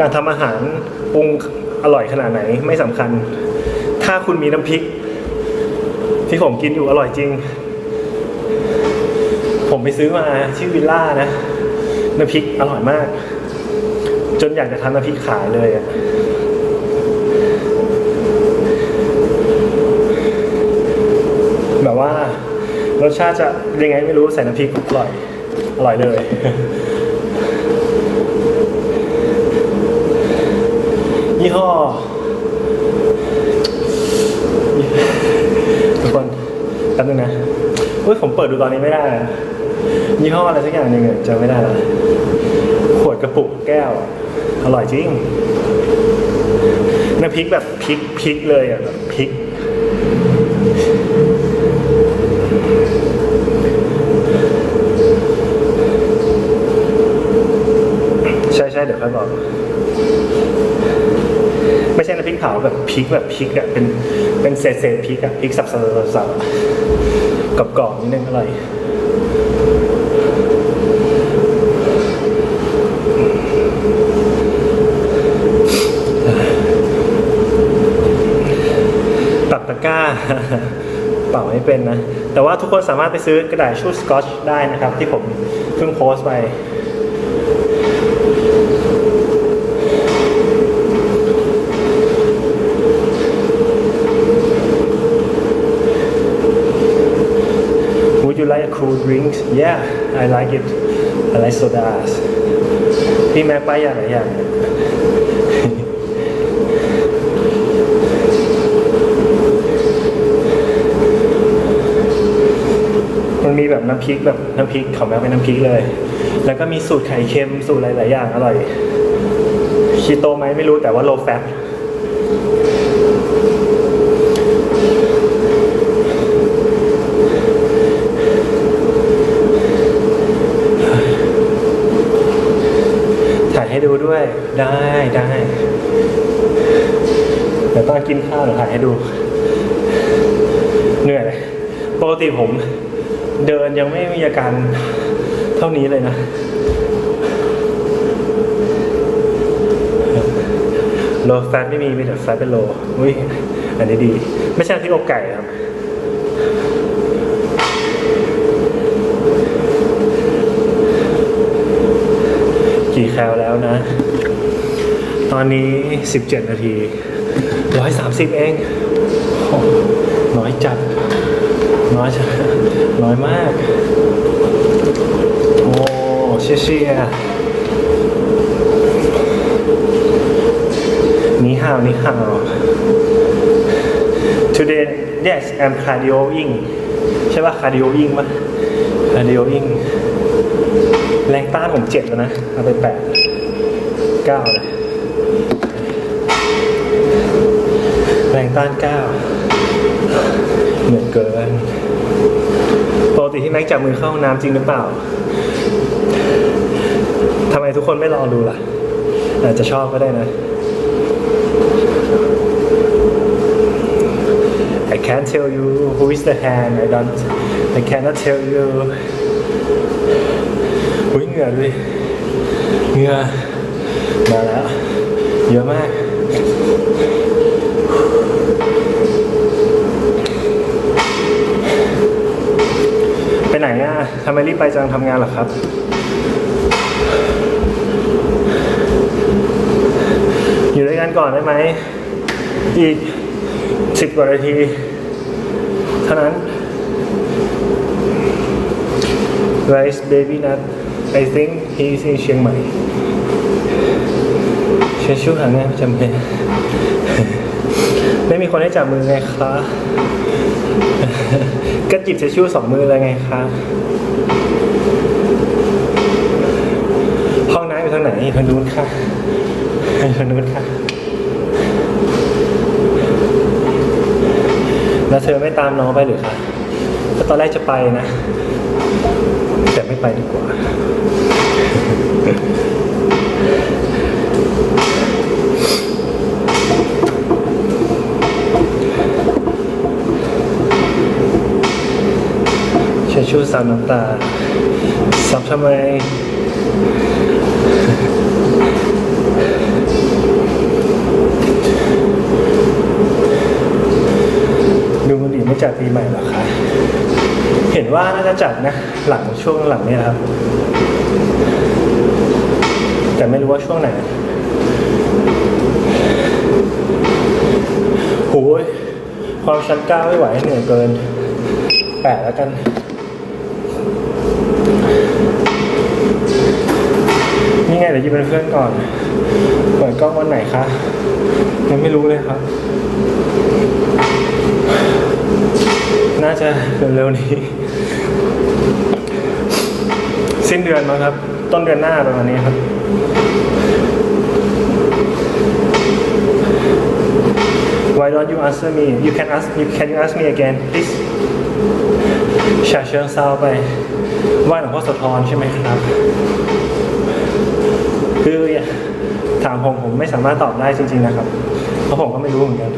การทำอาหารปรุงอร่อยขนาดไหนไม่สำคัญ ถ้าคุณมีน้ำพริก ที่ผมกินอยู่อร่อยจริง ผมไปซื้อมาชื่อวิลล่านะน้ำพริกอร่อยมาก จนอยากจะทำน้ำพริกขายเลยอะแบบว่ารสชาติจะยังไงไม่รู้ใส่น้ำพริกอร่อยอร่อยเลย ยี่ห้อทุกคนแป๊บนึงนะเฮ้ยผมเปิดดูตอนนี้ไม่ได้นะยี่ห้ออะไรสักอย่างหนึ่งอะจำไม่ได้แล้วขวดกระปุกแก้วอะอร่อยจริงน้ำพริกแบบพริกพริกเลยอะแบบพริกใช่ใช่เดี๋ยวค่อยบอก ไม่ใช่น้ำพริก เผาแบบพริกแบบพริกอะเป็นเป็นเศษเศษพริกอะพริกสับสับสับสับกรอบๆนิดนึงอร่อยปักตะกร้าเป่าไม่เป็นนะ แต่ว่าทุกคนสามารถไปซื้อกระดาษชูสกอตชได้นะครับ ที่ผมเพิ่งโพสต์ไป Would you like a cool drink? Yeah, I like it. I like sodas. พี่แม็กไปอย่างไรอย่างมันมีแบบน้ำพริกแบบน้ำพริกของแม็กเป็นน้ำพริกเลย แล้วก็มีสูตรไข่เค็มสูตรหลาย ๆ อย่างอร่อยคีโตไหมไม่รู้แต่ว่า low fat ให้ดูด้วยได้ได้เดี๋ยวตอน กินข้าวเดี๋ยวถ่ายให้ดู เหนื่อยเลยปกติผมเดินยังไม่มีอาการเท่านี้เลยนะ โลแฟตไม่มีมีแต่แฟตเป็นโลอุ้ยอันนี้ดี ไม่ใช่ที่อกไก่ครับกี่แคลแล้วนะ ตอนนี้ 17 นาที 130เองโอ้น้อยจัด น้อยจัด น้อยมาก โอ้เชี่ยเชี่ยนี่ฮาวนี่ฮาว today yes I'm cardioing ใช่ป่ะ cardioing ป่ะ cardioing แรงต้านผมเจ็ดแล้วนะ เอาไปแปดเก้าเลย แรงต้านเก้าเหนื่อยเกินปกติที่แม็กจับมือเข้าห้องน้ำจริงหรือเปล่าทำไมทุกคนไม่ลองดูล่ะ อาจจะชอบก็ได้นะ I can't tell you who is the hand I don't I cannot tell you อุ้ยเหงื่อด้วยเหงื่อมาแล้ว เยอะมาก ไปไหนอะทำไมรีบไปจังทำงานหรอครับ อยู่ด้วยกันก่อนได้ไหม อีกสิบกว่านาที เท่านั้น Where baby Nut I think he's in เชียงใหม่เชียงชูหางานจำเป็น ไม่มีคนให้จับมือไงคะ ก็จิบเชชู่สองมือเลยไงคะห้องน้ำอยู่ทางไหนทางนู้นค่ะทางนู้นค่ะ แล้วเธอไม่ตามน้องไปหรือคะก็ตอนแรกจะไปนะ แต่ไม่ไปดีกว่า ทิชชูสาวน้ำตาซับทำไม ดูมันดีไม่จัดปีใหม่หรอคะเห็นว่าน่าจะจัดนะ หลังช่วงหลังนี้ครับ แต่ไม่รู้ว่าช่วงไหนโอ้ยความชั้นก้าไม่ไหวเหนื่อยเกินแปดแล้วกัน เดี๋ยวยิบเป็นเพื่อนก่อน เปิดกล้องวันไหนคะ ยังไม่รู้เลยครับ น่าจะเร็วๆนี้ สิ้นเดือนมั้งครับ ต้นเดือนหน้าประมาณนี้ครับ Why don't you answer me you can ask you can you ask me again please ชาเชิงเซาไปไหว่าหลวงพ่อโสธรใช่ไหมครับ คือถามผมผมไม่สามารถตอบได้จริง ๆ นะครับ เพราะผมก็ไม่รู้เหมือนกัน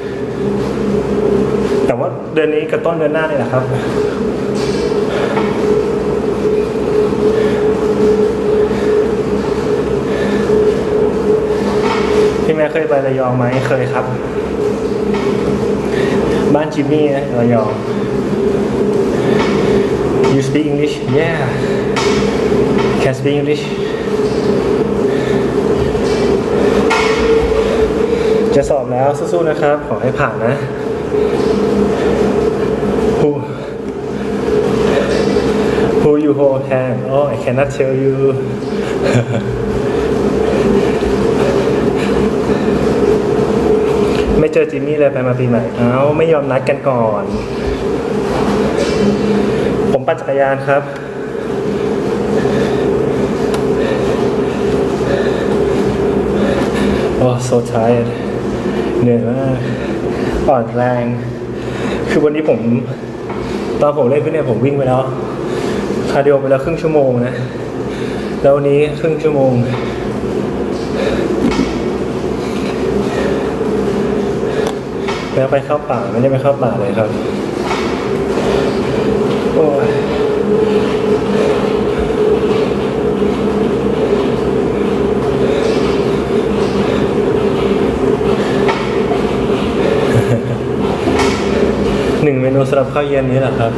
แต่ว่าเดือนนี้กับต้นเดือนหน้านี่แหละครับ พี่แม่เคยไประยองไหมเคยครับ บ้านจิมมี่ระยอง You speak English yeah can speak English จะสอบแล้วสู้ๆนะครับ ขอให้ผ่านนะ Who Who you hold hand Oh I cannot tell you ไม่เจอจิมมี่เลยไปมาปีใหม่ เอ้า ไม่ยอมนัดกันก่อน ผมปั่นจักรยานครับโอ้ so tired เหนื่อยมากอ่อนแรง คือวันนี้ผม ตอนผมเล่นฟิตเนสผมวิ่งไปแล้ว คาร์ดิโอไปแล้วครึ่งชั่วโมงนะ แล้ววันนี้ครึ่งชั่วโมง แล้วไปเข้าป่าไม่ได้ไปเข้าป่าเลยครับ โอ้ยหนึ่งเมนูสำห รับข้าวเย็นนี้แหละครับ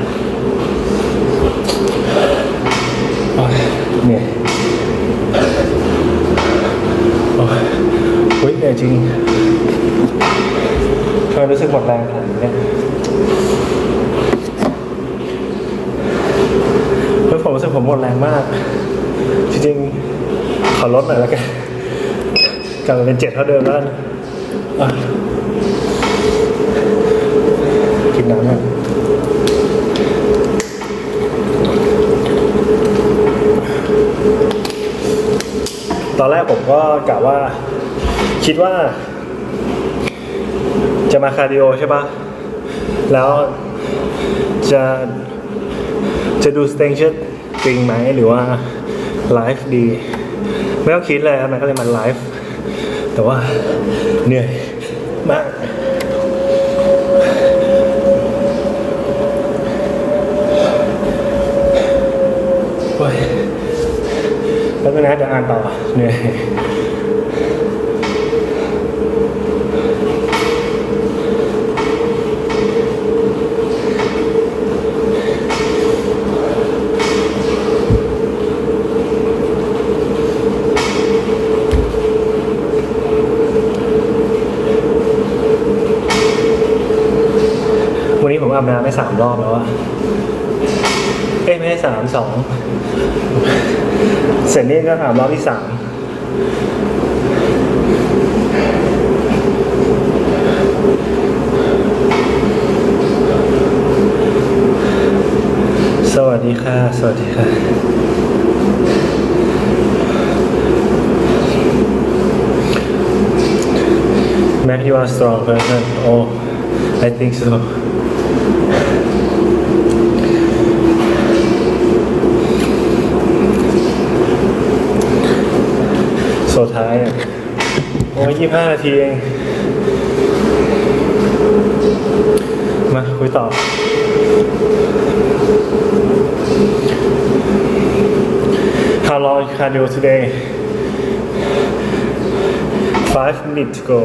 โอ้ยเหนื่อยโอ้ยอุ๊ยเหนื่อยจริงทำไมรู้สึกหมดแรงขนาดนี้เนี่ยเฮ้ยผมรู้สึกผมหมดแรงมาก จริงๆ ขอลดหน่อยแล้วกันกลับมาเป็นเจ็ดเท่าเดิมแล้วนะกินน้ำหน่อย ตอนแรกผมก็กะว่า คิดว่า จะมาคาร์ดิโอใช่ปะแล้วจะจะดูสเตนเชอร์จริงไหมหรือว่าไลฟ์ดี ไม่ต้องคิดเลยครับมันก็เลยมาไลฟ์แต่ว่าเหนื่อยมาก โอ้ยแล้ว ก็นะเดี๋ยวอ่านต่อเหนื่อยวันนี้ผมอาบน้ำไปสามรอบแล้วอะ เอ้ยไม่ใช่สามสองเสร็จนี่ก็อาบรอบที่สามสวัสดีค่ะ สวัสดีค่ะ Mac, you are a strong person. Oh, I think so. So tired. โอ้ยยี่ห้านาทีเอง มาคุยต่อ How long cardio today? Five minutes to go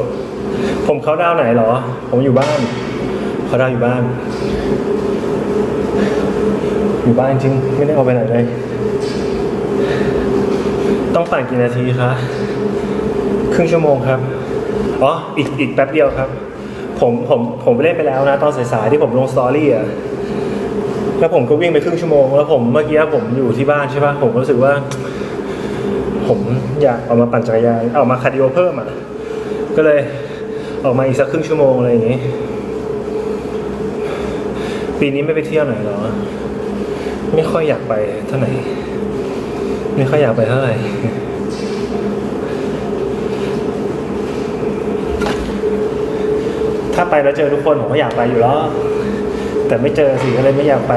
ผมเขาดาวไหนเหรอ ผมอยู่บ้าน เขาดาวอยู่บ้าน อยู่บ้านจริง ไม่ได้ออกไปไหนเลย ต้องปั่นกี่นาทีคะ ครึ่งชั่วโมงครับอ๋ออีกอีกแป๊บเดียวครับ ผมผมผมไปเล่นไปแล้วนะ ตอนสายๆที่ผมลงสตอรี่อะแล้วผมก็วิ่งไปครึ่งชั่วโมง แล้วผมเมื่อกี้ผมอยู่ที่บ้านใช่ปะผมก็รู้สึกว่า ผมอยากออกมาปั่นจักรยานออกมาคาร์ดิโอเพิ่มอะก็เลยออกมาอีกสักครึ่งชั่วโมงอะไรอย่างงี้ปีนี้ไม่ไปเที่ยวไหนหรอ ไม่ค่อยอยากไปเท่าไหร่ ไม่ค่อยอยากไปเท่าไหร่ ถ้าไปแล้วเจอทุกคนผมก็อยากไปอยู่แล้ว แต่ไม่เจอสิก็เลยไม่อยากไป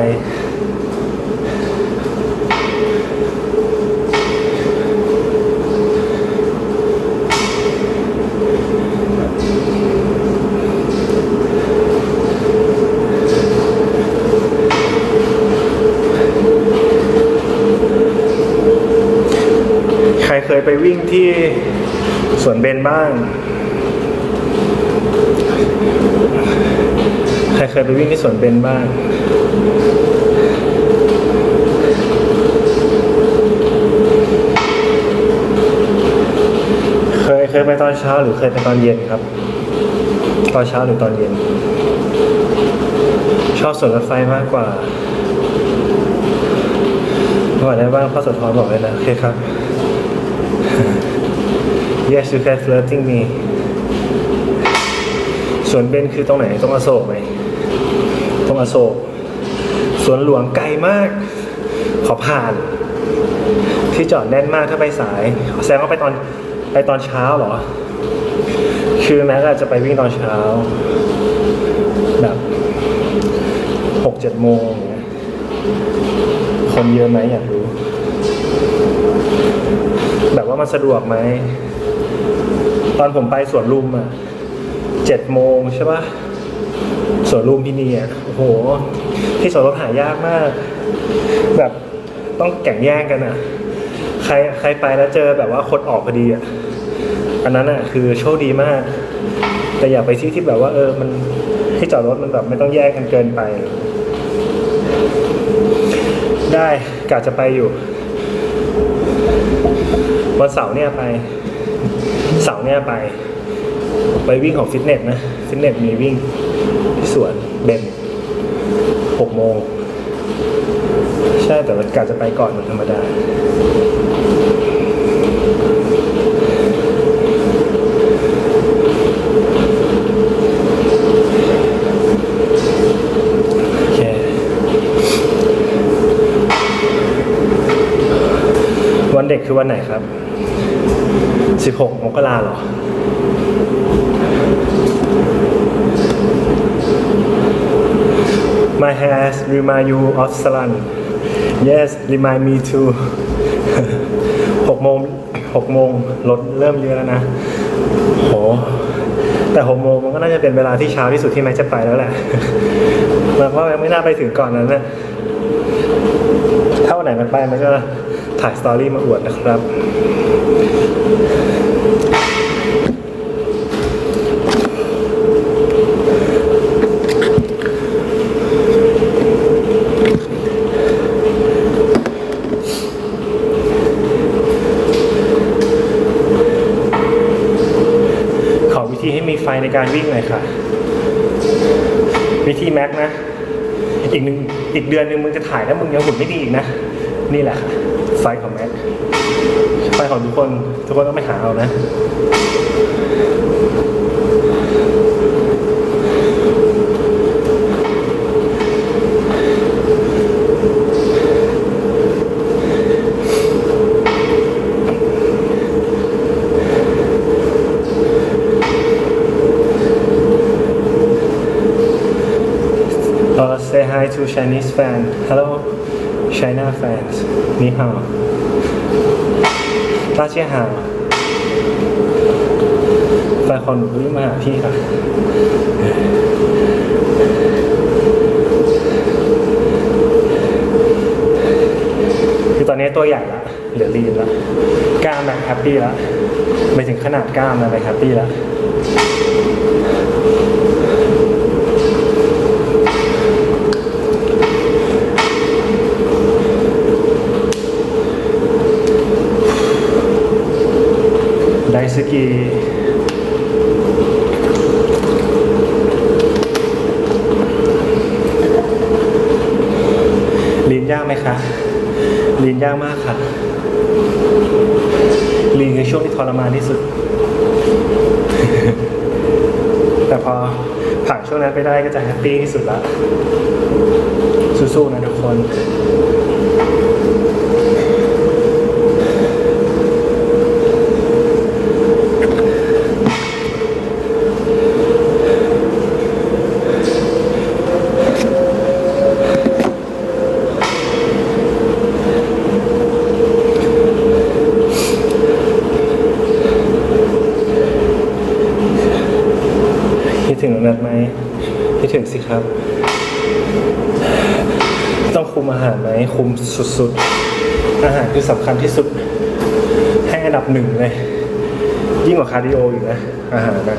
ใครเคยไปวิ่งที่สวนเบนบ้าง ใครเคยไปวิ่งที่สวนเบนบ้างเคยเคยไปตอนเช้าหรือเคยไปตอนเย็นครับ ตอนเช้าหรือตอนเย็น ชอบสวนรถไฟมากกว่าบอกได้บ้างพ่อสะท้อนบอกเลยนะโอเคครับ yes you can flirting me สวนเบนคือตรงไหนตรงอโศกไหมตรงอโศกสวนหลวงไกลมาก ขอผ่าน ที่จอดแน่นมากถ้าไปสายแสดงว่าไปตอนไปตอนเช้าเหรอ คือแม้อาจจะไปวิ่งตอนเช้า แบบหกเจ็ดโมงอย่างเงี้ยคนเยอะไหมอยากรู้ แบบว่ามันสะดวกไหม ตอนผมไปสวนลุมอะ เจ็ดโมงใช่ปะสวนลุมพินีอะโอ้โห ที่สวนรถหายากมาก แบบต้องแข่งแย่งกันอะ ใครใครไปแล้วเจอแบบว่าคนออกพอดีอะอันนั้นอะคือโชคดีมาก แต่อย่าไปที่ที่แบบว่าเออมันที่จอดรถมันแบบไม่ต้องแย่งกันเกินไป ได้กะจะไปอยู่วันเสาร์เนี่ยไป เสาร์เนี่ยไป ไปวิ่งของฟิตเนสนะ ฟิตเนสมีวิ่งที่สวนเบนหกโมง ใช่แต่ว่ากะจะไปก่อนวันธรรมดาโอเควันเด็กคือวันไหนครับ 16 มกราหรอ My hair remind you of Salan Yes remind me too 6โมง6โมงรถเริ่มเยอะแล้วนะโหแต่6โมงมันก็น่าจะเป็นเวลาที่เช้าที่สุดที่แม็กจะไปแล้วแหละมันว่าแม็ไม่น่าไปถึงก่อนนั้นนะถ้าวันไหนมันไปมันก็ถ่ายสตอรี่มาอวดนะครับีให้มีไฟในการวิ่งหน่อยค่ะ วิธีแม็กนะ อีกหนึ่งอีกเดือนหนึ่งมึงจะถ่ายแล้วมึงยังหุ่นไม่ดีอีกนะ นี่แหละค่ะไฟของแม็กไฟของทุกคน ทุกคนต้องไปหาเอานะ Uh, say hi to Chinese fan. Hello, China fans. 你好。大家好。แฟนคนวิ่งมาหาพี่ค่ะ คือตอนนี้ตัวใหญ่ละเหลือลีนละกล้ามแบบแฮปปี้ละไปถึงขนาดกล้ามนะไปแฮปปี้ละ ค่ะลีนคือช่วงที่ทรมานที่สุด แต่พอผ่านช่วงนั้นไปได้ก็จะแฮปปี้ที่สุดละสู้ๆนะทุกคน นัดไหมคิดถึงสิครับ ต้องคุมอาหารไหมคุมสุดๆ อาหารคือสำคัญที่สุด ให้อันดับหนึ่งเลย ยิ่งกว่าคาร์ดิโออยู่นะ อาหารนะ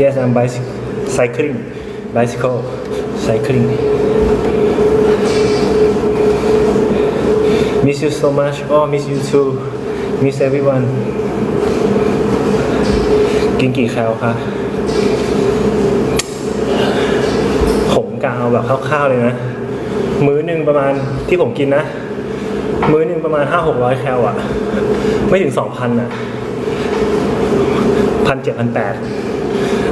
Yes I'm bicycycling bicycle cycling Miss you so much. Oh, miss you too. Miss everyone. กินกี่แคลคะผมกาวแบบคร่าวๆเลยนะ มื้อหนึ่งประมาณที่ผมกินนะ มื้อหนึ่งประมาณห้าหกร้อยแคลอะไม่ถึงสองพันอะพันเจ็ดพันแปด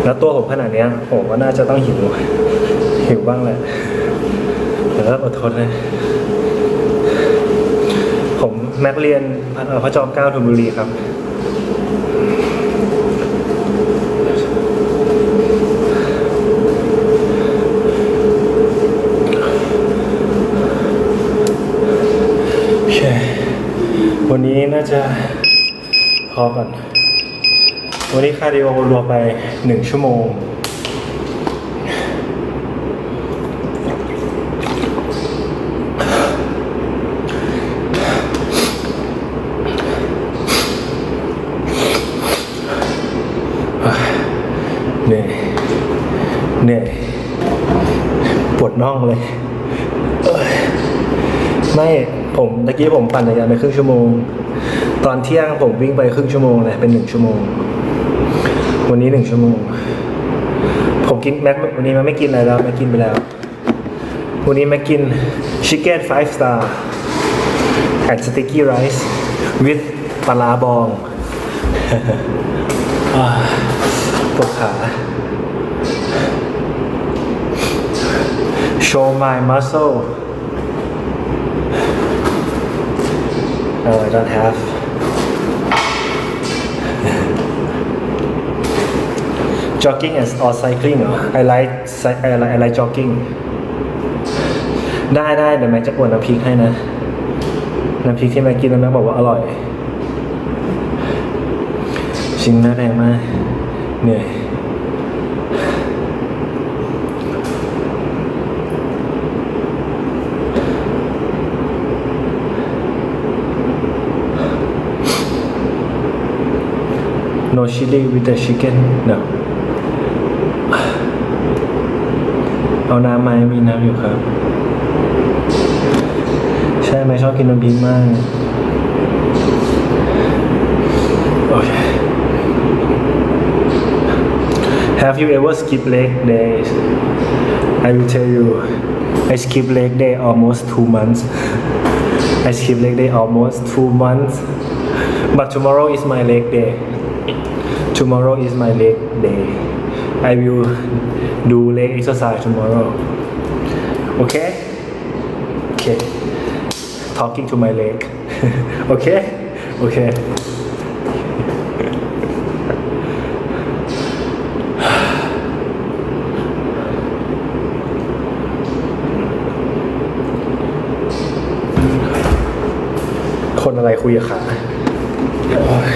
แล้วตัวผมขนาดเนี้ยผมก็น่าจะต้องหิวหิวบ้างแหละแต่ก็อดทนเลย แม็กเรียนเอ่อพระจอมเกล้าธนบุรีครับ โอเค วันนี้น่าจะพอก่อน วันนี้คาร์ดิโอรวมไปหนึ่งชั่วโมง เหนื่อยเหนื่อยปวด น่องเลยไม่ผมตะกี้ผมปั่นจักรยานไปครึ่งชั่วโมง ตอนเที่ยงผมวิ่งไปครึ่งชั่วโมงเลยเป็นหนึ่งชั่วโมง วันนี้หนึ่งชั่วโมง ผมกินแม็กวันนี้มันไม่กินอะไรแล้วแม็กกินไปแล้ววันนี้แม็กกินชิคเก้น5 star and sticky rice with ปลาบองปวดขา show my muscle no I don't have jogging and or cycling เหรอ I like I like I like jogging ได้ได้เดี๋ยวแม็กจะอวดน้ำพริกให้นะ น้ำพริกที่แม็กกินแล้วแม็กบอกว่าอร่อย ชิงหน้าแรงมาก เหนื่อย No chili with the chicken no เอาน้ำไหมมีน้ำอยู่ครับ ใช่ไหมชอบกินน้ำพริกมาก โอเค Have you ever skipped leg days? I will tell you, I skip leg day almost two months. I skip leg day almost two months. But tomorrow is my leg day. Tomorrow is my leg day. I will do leg exercise tomorrow. Okay? Okay. Talking to my leg. okay? Okay. คนอะไรคุยกับขาโอ๊ย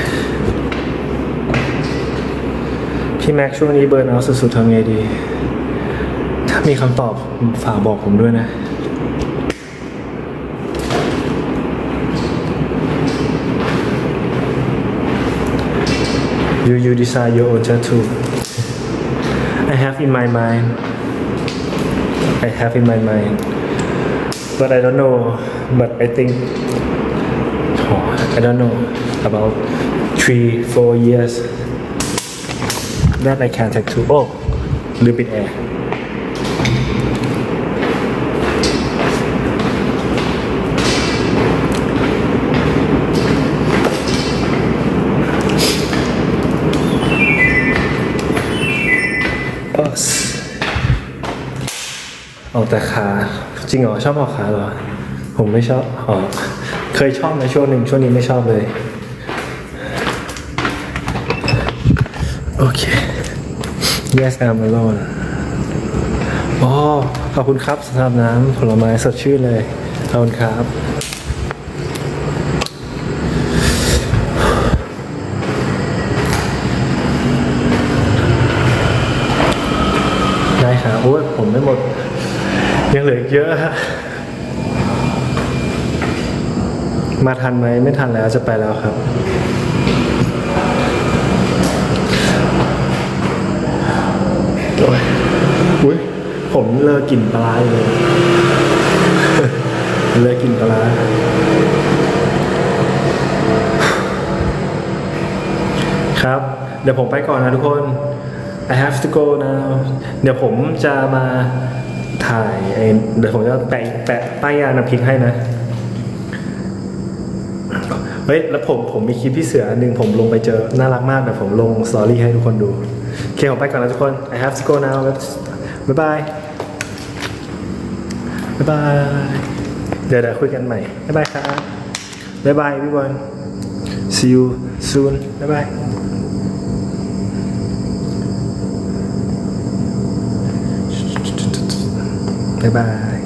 พี่ แม็กช่วงนี้เบิร์นเอาสุดๆทำไงดี ถ้ามีคำตอบฝากบอกผมด้วยนะ You you decide your own tattoo. I have in my mind. I have in my mind. but I don't know but I think oh, I don't know about three four years that I can tattoo oh ลืมปิดแอร์ออสเอาแต่ขาจริงเหรอชอบเอาขาเหรอ ผมไม่ชอบอ๋อเคยชอบในช่วงหนึ่งช่วงนี้ไม่ชอบเลย โอเค yes I'm alone อ๋อขอบคุณครับสำหรับน้ำผลไม้สดชื่นเลย ขอบคุณครับ ได้ครับโอ้ยผมไม่หมด ยังเหลืออีกเยอะฮะมาทันไหมไม่ทันแล้วจะไปแล้วครับ โอ้ยอุ้ยผมเลิกกลิ่นปลาเลยเลิกกลิ่นปลาครับ เดี๋ยวผมไปก่อนนะทุกคน I have to go now เดี๋ยวผมจะมาถ่ายเดี๋ยวผมจะแปะแปะป้ายยาน้ำพริกให้นะ เฮ้ย แล้วผมผมมีคลิปพี่เสืออันหนึ่งผมลงไปเจอ น่ารักมากแต่ผมลงสตอรี่ให้ทุกคนดู เคผมไปก่อนนะทุกคน I have to go now bye bye bye bye เดี๋ยวเดี๋ยวคุยกันใหม่ bye bye ครับ bye bye everyone see you soon bye bye bye bye